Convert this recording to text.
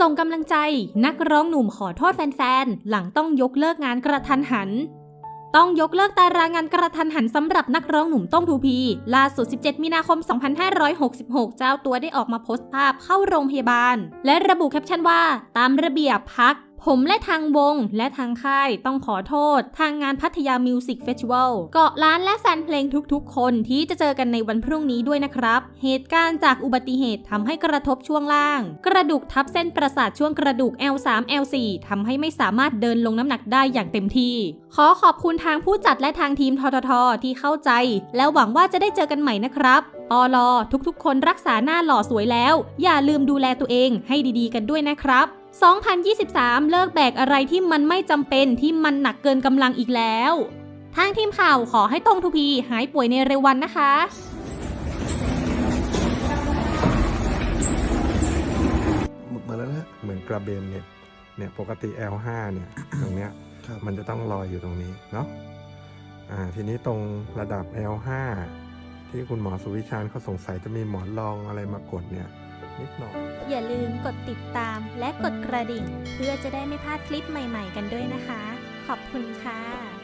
ส่งกำลังใจนักร้องหนุ่มขอโทษแฟนๆ หลังต้องยกเลิกงานกระทันหัน ต้องยกเลิกตารางงานกระทันหันสำหรับนักร้องหนุ่มต้องทูพี ล่าสุด 17 มีนาคม 2566 เจ้าตัวได้ออกมาโพสต์ภาพเข้าโรงพยาบาล และระบุแคปชั่นว่า ตามระเบียบพัก ผมและทางวงและทางค่ายต้องขอโทษ ทางงานพัทยามิวสิกเฟสติวัลเกาะล้านและแฟนเพลงทุกๆ คนที่จะเจอกันในวันพรุ่งนี้ด้วยนะครับ เหตุการณ์จากอุบัติเหตุทำให้กระทบช่วงล่าง กระดูกทับเส้นประสาทช่วงกระดูก L3 L4 ทำให้ไม่สามารถเดินลงน้ำหนักได้อย่างเต็มที่ ขอขอบคุณทางผู้จัดและทางทีมทททที่เข้าใจ แล้วหวังว่าจะได้เจอกันใหม่นะครับปอลอทุกๆ คนรักษาหน้าหล่อสวยแล้ว อย่าลืมดูแลตัวเองให้ดีๆ กันด้วยนะครับ 2023 เลิกแบกอะไรที่มันไม่จำเป็นที่มันหนักเกินกำลังอีกแล้ว ทางทีมข่าวขอให้ตรงทูพีหายป่วยในเร็ววันนะคะ หมดมาแล้วนะ เหมือนกระเบนเนี่ยเนี่ยปกติ L5 เนี่ย ตรงเนี้ยครับ มันจะต้องลอยอยู่ตรงนี้เนาะอ่าทีนี้ตรงระดับ L5 ที่คุณหมอสุวิชานเขาสงสัยจะมีหมอนรองอะไรมากดเนี่ย นิดหน่อย อย่าลืมกดติดตามและกดกระดิ่ง เพื่อจะได้ไม่พลาดคลิปใหม่ ๆ กันด้วยนะคะ ขอบคุณค่ะ